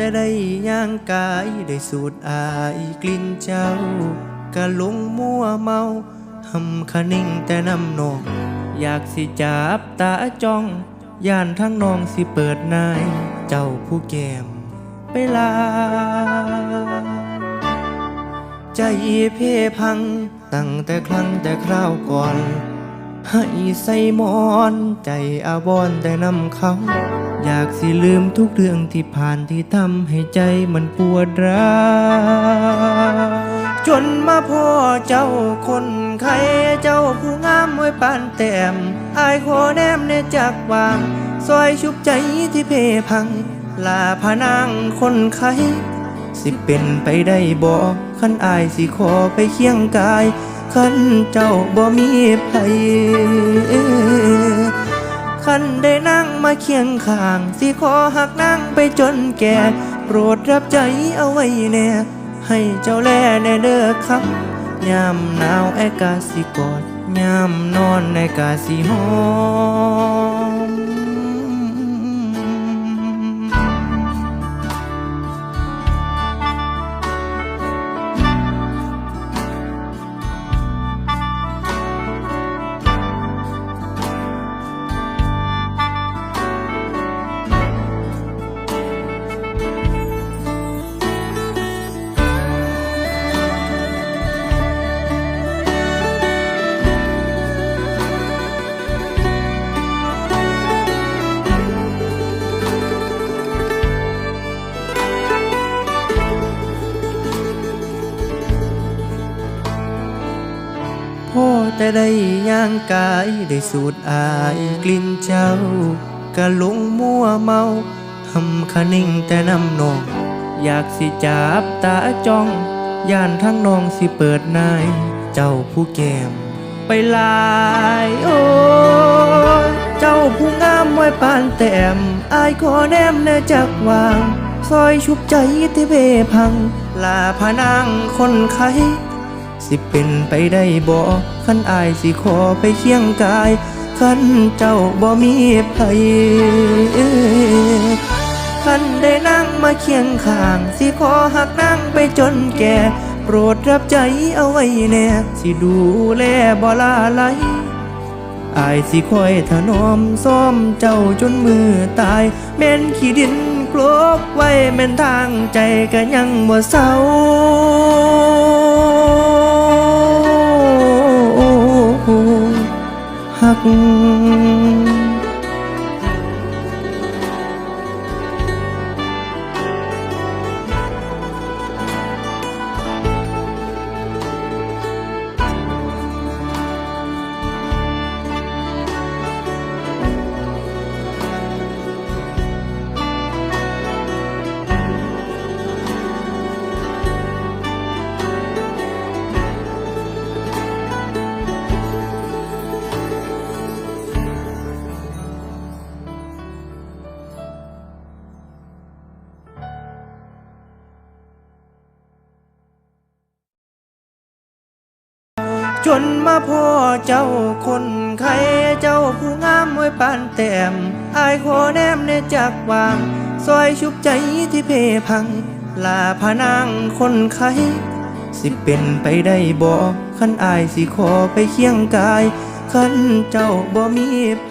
แต่ได้ย่างกายได้สูดอายกลิ่นเจ้ากะลงมัวเมาหำคะนิ่งแต่น้ำนองอยากสิจับตาจ้องย่านทั้งนองสิเปิดนายเจ้าผู้แก้มไปลา ใจเพพัง ตั้งแต่ครั้งแต่คราวก่อน ให้ใส่หมอน ใจอาวรณ์แต่นำเขา อยากสิลืมทุกเรื่องที่ผ่านที่ทำให้ใจมันปวดร้าวจนมาพ่อเจ้าคนไข้เจ้าผู้งามไว้ปานแต้มอายขอแนมในจากวางซอยชุบใจที่เพพัง ลาพนางคนไข้สิเป็นไปได้บ่คันอายสิขอไปเคียงกายคันเจ้าบ่มีไผ คันได้นั่งมาเคียงข้าง สิขอหักนั่งไปจนแก่ โปรดรับใจเอาไว้แน่ ให้เจ้าแลแน่เด้อครับยามหนาวแอกาสิกอดยามนอนไอ้กาสิหอม พ่อแต่ได้ย่างกายได้สูดอายกลิ่นเจ้ากะลงมัวเมาหำคะนิ่งแต่น้ำนอง อยากสิจับตาจ้อง ย่านทั้งนองสิเปิดนายเจ้าผู้แก้มไปลายโอ้เจ้าผู้งามไว้ปานแต้มอายขอแนมแน่จักวาง ซอยชุบใจที่เพพัง ลาพนางคนไข้ สิเป็นไปได้บ่คันอายสิขอไปเคียงกายคันเจ้าบ่มีไผคันได้นั่งมาเคียงข้าง สิขอหักนั่งไปจนแก่ โปรดรับใจเอาไว้แน่ สิดูแลบ่ลาไหลอายสิคอยถนอมซ้อมเจ้าจนมือตายแม่นขี้ดินกลบไว้แม่นทางใจก็ยังบ่เศร้า หั นมาพ่อเจ้าคนไข้เจ้าผู้งามมวยปานแต้มอายขอแนมในจักวางซอยชุบใจที่เพพัง ลาพานางคนไข้สิเป็นไปได้บ่ขันอายสิขอไปเคียงกายขันเจ้าบ่มีไผ